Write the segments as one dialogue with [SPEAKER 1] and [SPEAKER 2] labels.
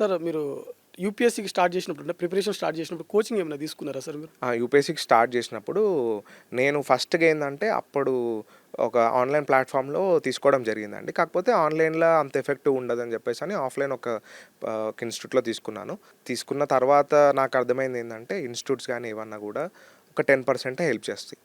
[SPEAKER 1] Sir మీరు యూపీఎస్సీకి start చేసినప్పుడు ప్రిపరేషన్ స్టార్ట్ చేసినప్పుడు కోచింగ్ ఏమైనా తీసుకున్నారా సార్ మీరు?
[SPEAKER 2] యూపీఎస్సీకి స్టార్ట్ చేసినప్పుడు నేను ఫస్ట్గా ఏంటంటే అప్పుడు ఒక ఆన్లైన్ ప్లాట్ఫామ్లో తీసుకోవడం జరిగిందండి. కాకపోతే ఆన్లైన్లో అంత ఎఫెక్టివ్ ఉండదని చెప్పేసి అని ఆఫ్లైన్ ఒక ఇన్స్టిట్యూట్లో తీసుకున్నాను. తీసుకున్న తర్వాత నాకు అర్థమైంది ఏంటంటే ఇన్స్టిట్యూట్స్ కానీ ఏమన్నా కూడా ఒక టెన్ పర్సెంటే హెల్ప్ చేస్తాయి.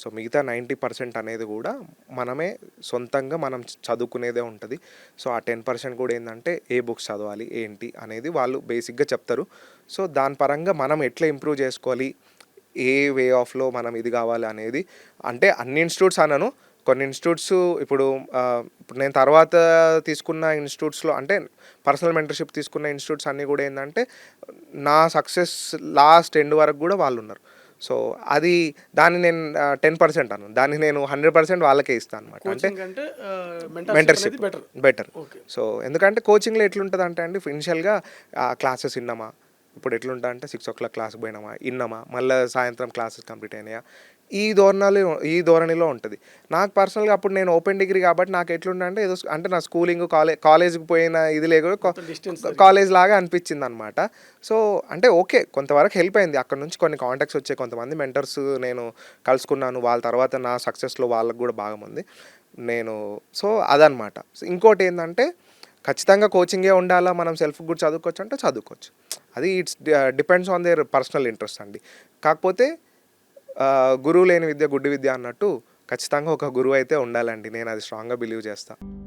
[SPEAKER 2] సో మిగతా నైంటీ పర్సెంట్ అనేది కూడా మనమే సొంతంగా మనం చదువుకునేదే ఉంటుంది. సో ఆ టెన్ పర్సెంట్ కూడా ఏంటంటే ఏ బుక్స్ చదవాలి ఏంటి అనేది వాళ్ళు బేసిక్గా చెప్తారు. సో దాని పరంగా మనం ఎట్లా ఇంప్రూవ్ చేసుకోవాలి ఏ వే ఆఫ్లో మనం ఇది కావాలి అనేది అంటే అన్ని ఇన్స్టిట్యూట్స్ అనను. కొన్ని ఇన్స్టిట్యూట్స్ ఇప్పుడు ఇప్పుడు నేను తర్వాత తీసుకున్న ఇన్స్టిట్యూట్స్లో అంటే పర్సనల్ మెంటర్షిప్ తీసుకున్న ఇన్స్టిట్యూట్స్ అన్నీ కూడా ఏంటంటే నా సక్సెస్ లాస్ట్ ఎండ్ వరకు కూడా వాళ్ళు ఉన్నారు. సో అది దాన్ని నేను టెన్ పర్సెంట్ అను దాన్ని నేను హండ్రెడ్ పర్సెంట్ వాళ్ళకే ఇస్తాను అనమాట అంటే మెంటర్షిప్
[SPEAKER 1] బెటర్
[SPEAKER 2] సో ఎందుకంటే కోచింగ్లో ఎట్లుంటుంది అంటే అండి ఇనిషియల్గా క్లాసెస్ విన్నామా ఇప్పుడు ఎట్లుంటా అంటే సిక్స్ ఓ క్లాక్ క్లాస్కి పోయినామా? విన్నామా మళ్ళీ సాయంత్రం క్లాసెస్ కంప్లీట్ అయినాయా? ఈ ధోరణిలో ఈ ధోరణిలో ఉంటుంది. నాకు పర్సనల్గా అప్పుడు నేను ఓపెన్ డిగ్రీ కాబట్టి నాకు ఎట్లుండే అంటే ఏదో అంటే నా స్కూలింగ్ కాలేజ్ కాలేజ్కి పోయిన ఇది లేకుండా కాలేజ్ లాగా అనిపించింది అనమాట సో అంటే ఓకే కొంతవరకు హెల్ప్ అయింది. అక్కడ నుంచి కొన్ని కాంటాక్ట్స్ వచ్చాయి. కొంతమంది మెంటర్స్ నేను కలుసుకున్నాను. వాళ్ళ తర్వాత నా సక్సెస్లో వాళ్ళకు కూడా భాగం ఉంది. నేను సో అదనమాట. ఇంకోటి ఏంటంటే ఖచ్చితంగా కోచింగే ఉండాలా? మనం సెల్ఫ్ కూడా చదువుకోవచ్చు అంటే చదువుకోవచ్చు. అది it's depends on their personal interest అండి. కాకపోతే గురువు లేని విద్య గుడ్డి విద్య అన్నట్టు ఖచ్చితంగా ఒక గురువు అయితే ఉండాలండి. నేను అది స్ట్రాంగ్గా బిలీవ్ చేస్తాను